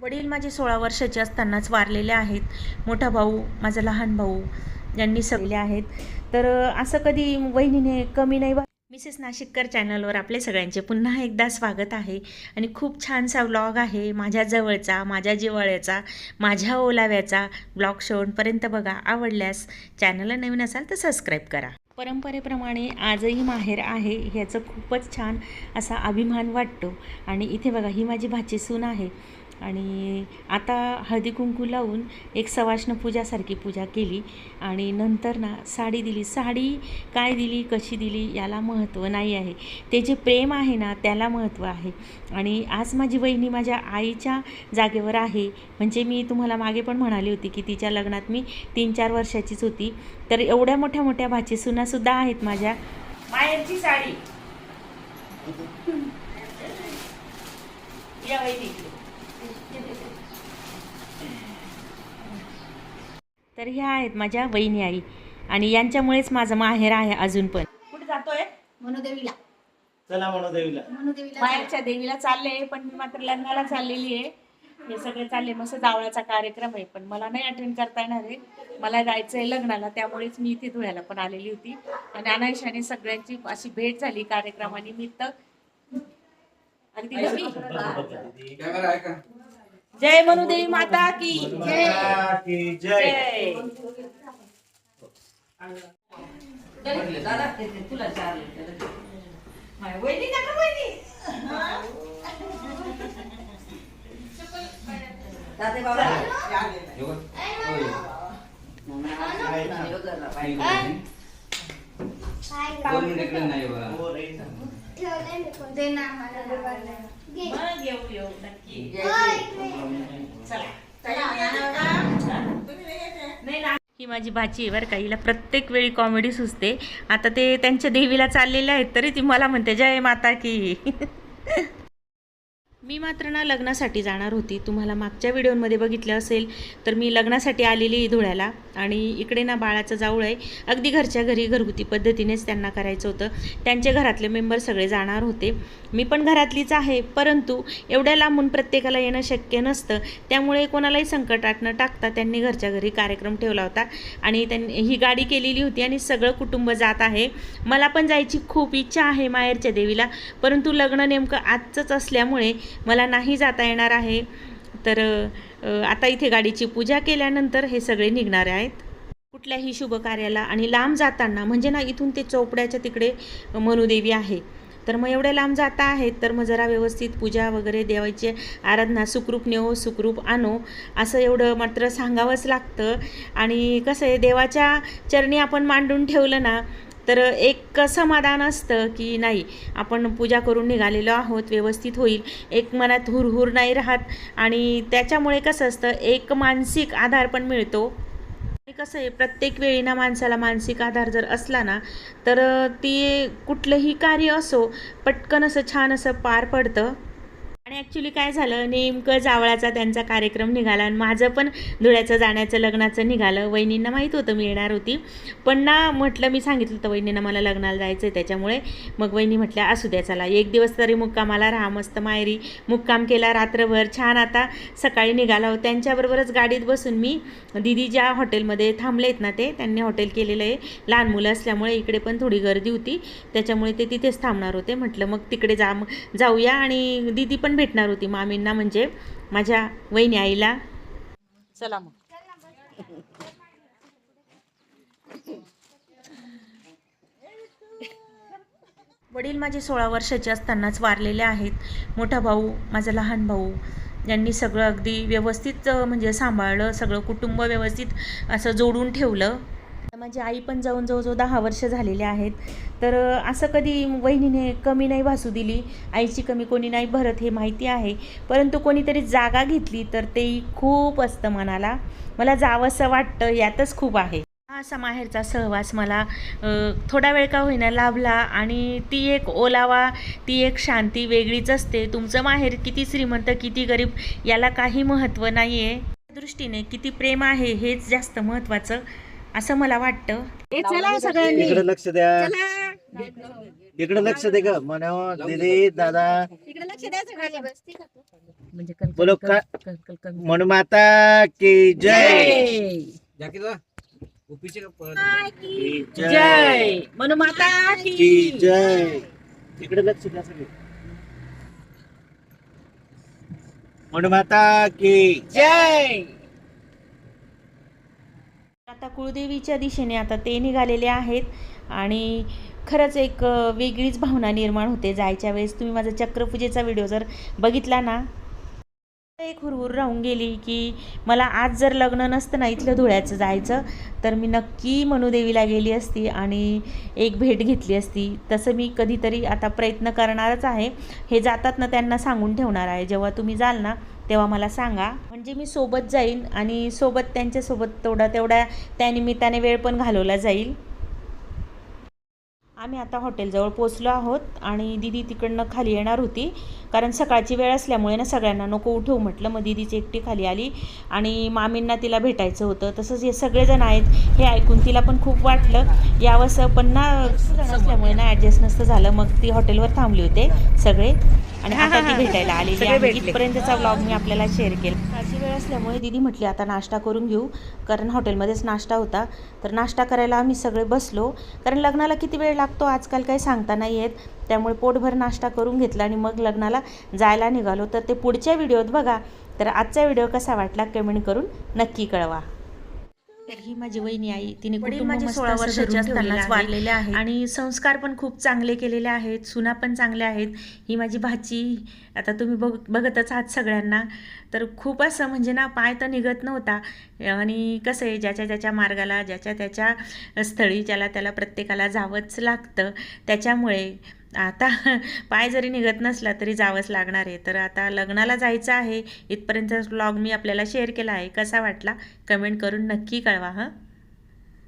वडील माझे सोळा वर्षाचे असतानाच वारलेले आहेत. मोठा भाऊ माझा लहान भाऊ यांनी सगळे आहेत. तर असं कधी वहिनीने कमी नाही वा मिसेस नाशिककर चॅनलवर आपले सगळ्यांचे पुन्हा एकदा स्वागत आहे. आणि खूप छानसा व्लॉग आहे. माझ्या जवळचा माझ्या जिवाळ्याचा माझ्या ओलाव्याचा ब्लॉग शेवटपर्यंत बघा. आवडल्यास चॅनलला नवीन असाल तर सबस्क्राईब करा. परंपरेप्रमाणे आजही माहेर आहे. ह्याचं खूपच छान असा अभिमान वाटतो. आणि इथे बघा ही माझी भाची सून आहे. आणि आता हळदी कुंकू लावून एक सवाष्ण पूजासारखी पूजा केली आणि नंतर ना साडी दिली. साडी काय दिली कशी दिली याला महत्त्व नाही आहे. ते जे प्रेम आहे ना त्याला महत्त्व आहे. आणि आज माझी वहिनी माझ्या आईच्या जागेवर आहे. म्हणजे मी तुम्हाला मागे पण म्हणाली होती की तिच्या लग्नात मी तीन चार वर्षाचीच होती. तर एवढ्या मोठ्या मोठ्या भाची आहेत माझ्या. माहेरची साडी. या वहिनी इकडे. तर ह्या आहेत माझ्या वहिनी आई. आणि यांच्यामुळेच माझं माहेर आहे अजून पण. कुठे जातोय? मनुदेवीला. चला म्हणू देवीला मनुदेवीला माहेरच्या देवीला चालले पण मी मात्र लग्नाला चाललेली आहे. हे सगळे चालले मस्त जावळाचा कार्यक्रम आहे पण मला नाही अटेंड करता येणार आहे. मला जायचं आहे लग्नाला त्यामुळेच मी इथे धुळ्याला पण आलेली होती. आणि अनायशाने सगळ्यांची अशी भेट झाली कार्यक्रमानिमित्त. आहे का जय मनुदेवी माता की जय जय हे बघ. होय. दोन मिनिट इकडे नाही बघा हो रे. ते ना मला देवाला. घे. मग येऊ येऊ नक्की चला. नाही ना ही माझी भाची आहे बरं का. हिला प्रत्येक वेळी कॉमेडी सुचते. आता ते त्यांच्या देवीला चाललेले आहेत तरी ती मला म्हणते जय माता की. मी मात्र ना लग्नासाठी जाणार होती. तुम्हाला मागच्या व्हिडिओमध्ये बघितलं असेल तर मी लग्नासाठी आलेली धुळ्याला आणि इकडे ना बाळाचं जाऊळ आहे. अगदी घरच्या घरी घरगुती पद्धतीनेच त्यांना करायचं होतं. त्यांचे घरातले मेंबर सगळे जाणार होते. मी पण घरातलीच आहे परंतु एवढ्या लांबून प्रत्येकाला येणं शक्य नसतं. त्यामुळे कोणालाही संकटात न टाकता त्यांनी घरच्या घरी कार्यक्रम ठेवला होता आणि त्यांनी ही गाडी केलेली होती आणि सगळं कुटुंब जात आहे. मला पण जायची खूप इच्छा आहे माहेरच्या देवीला परंतु लग्न नेमकं आजचंच असल्यामुळे मला नाही जाता येणार आहे. तर आता इथे गाडीची पूजा केल्यानंतर हे सगळे निघणार आहेत. कुठल्याही शुभ कार्याला आणि लांब जाताना म्हणजे ना इथून ते चोपड्याच्या तिकडे मनुदेवी आहे. तर मग एवढ्या लांब जाता आहेत तर मग जरा व्यवस्थित पूजा वगैरे देवाची आराधना सुखरूप नेओ सुखरूप आणो असं एवढं मात्र सांगावंच लागतं. आणि कसं आहे देवाच्या चरणी आपण मांडून ठेवलं ना तर एक समाधान असतं की नाही आपण पूजा करून निघालेलो आहोत व्यवस्थित होईल. एक मनात हुरहुर नाही राहत आणि त्याच्यामुळे कसं असतं एक मानसिक आधार पण मिळतो. आणि कसं आहे प्रत्येक वेळी ना माणसाला मानसिक आधार जर असला ना तर ती कुठलंही कार्य असो पटकन असं छान असं पार पडतं. आणि ॲक्च्युली काय झालं नेमकं जावळाचा त्यांचा कार्यक्रम निघाला आणि माझं पण धुळ्याचं जाण्याचं लग्नाचं निघालं. वहिनींना माहीत होतं मी येणार होती. पण ना म्हटलं मी सांगितलं होतं वहिनींना मला लग्नाला जायचं आहे त्याच्यामुळे. मग वहिनी म्हटल्या असू द्या चला. एक दिवस तरी मुक्कामाला राहा मस्त मायरी मुक्काम केला रात्रभर. छान आता सकाळी निघाला हो त्यांच्याबरोबरच गाडीत बसून मी दिदी ज्या हॉटेलमध्ये थांबलेत ना ते त्यांनी हॉटेल केलेलं आहे. लहान मुलं असल्यामुळे इकडे पण थोडी गर्दी होती. त्याच्यामुळे ते तिथेच थांबणार होते. म्हटलं मग तिकडे जा जाऊया. आणि दिदी पण भेटणार होती मामींना म्हणजे माझ्या वहिनी आईला. चला मग. वडील माझे सोळा वर्षाचे असतानाच वारलेले आहेत. मोठा भाऊ माझा लहान भाऊ यांनी सगळं अगदी व्यवस्थित म्हणजे सांभाळलं सगळं कुटुंब व्यवस्थित असं जोडून ठेवलं. माझी आई पण जाऊन जवळजवळ दहा वर्ष झालेले आहेत. तर असं कधी वहिनीने कमी नाही भासू दिली. आईची कमी कोणी नाही भरत हे माहिती आहे. परंतु कोणीतरी जागा घेतली तर तेही खूप असतं मनाला. मला जावंसं वाटतं यातच खूप आहे. असा माहेरचा सहवास मला थोडा वेळ का होईना लाभला आणि ती एक ओलावा ती एक शांती वेगळीच असते. तुमचं माहेर किती श्रीमंत किती गरीब याला काही महत्त्व नाही आहे दृष्टीने किती प्रेम आहे हेच जास्त महत्त्वाचं असं मला वाटतं. इकडे लक्ष द्या. इकडे लक्ष दे ग. म्हणा दीदी दादा? म्हणजे बोलो का- माता की जय? जय! जाकी जा. उपिचे का की जय. मनु माता की की जय. इकडे लक्ष द्या सगळे. माता की जय! आता कुळदेवीच्या दिशेने आता ते निघालेले आहेत. आणि खरंच एक वेगळीच भावना निर्माण होते जायच्या वेळेस. तुम्ही माझा चक्रपूजेचा व्हिडिओ जर बघितला ना एक हुरहुर राहून गेली की मला आज जर लग्न नसतं ना इथलं धुळ्याचं जायचं तर मी नक्की मनुदेवीला गेली असती आणि एक भेट घेतली असती. तसं मी कधीतरी आता प्रयत्न करणारच आहे. हे जातात ना त्यांना सांगून ठेवणार आहे. जेव्हा तुम्ही जाल ना तेव्हा मला सांगा. म्हणजे मी सोबत जाईन आणि सोबत त्यांच्यासोबत तेवढा तेवढ्या त्यानिमित्ताने वेळ पण घालवला जाईल. आम्ही आता हॉटेलजवळ पोचलो आहोत आणि दिदी तिकडनं खाली येणार होती. कारण सकाळची वेळ असल्यामुळे ना सगळ्यांना नको उठवू म्हटलं. मग दिदीची एकटी खाली आली आणि मामींना तिला भेटायचं होतं. तसंच हे सगळेजण आहेत. हे ऐकून तिला पण खूप वाटलं. यावंसं पण ना असल्यामुळे ना ॲडजस्ट नसतं झालं. मग ती हॉटेलवर थांबली होते सगळे. आणि आता ती भेटायला आलेली आहे. इथपर्यंतचा व्लॉग मी आपल्याला शेअर केला. सकाळची वेळ असल्यामुळे दिदी म्हटली आता नाश्ता करून घेऊ. कारण हॉटेलमध्येच नाश्ता होता. तर नाश्ता करायला आम्ही सगळे बसलो. कारण लग्नाला किती वेळ लागतो? आजकाल काही सांगता नाही येत. त्यामुळे पोटभर नाश्ता करून घेतला आणि मग लग्नाला जायला निघालो. तर ते पुढच्या व्हिडिओत बघा. तर आजचा व्हिडिओ कसा वाटला? कमेंट करून नक्की कळवा. तर ही माझी वहिनी आई तिने माझे मस्त सोळा वर्षाचे असतानाच ठेवलेलं आहे. आणि संस्कार पण खूप चांगले केलेले आहेत. सुना पण चांगल्या आहेत. ही माझी भाची. आता तुम्ही बघ बघतच आहात सगळ्यांना. तर खूप असं म्हणजे ना पाय तर निघत नव्हता. आणि कसं आहे ज्याच्या ज्याच्या मार्गाला ज्याच्या त्याच्या स्थळी ज्याला त्याला प्रत्येकाला जावंच लागतं. त्याच्यामुळे आता पाय जरी निघत नसला तरी जावंच लागणार आहे. तर आता लग्नाला जायचं आहे. इथपर्यंत ब्लॉग मी आपल्याला शेअर केला आहे. कसा वाटला? कमेंट करून नक्की कळवा हं?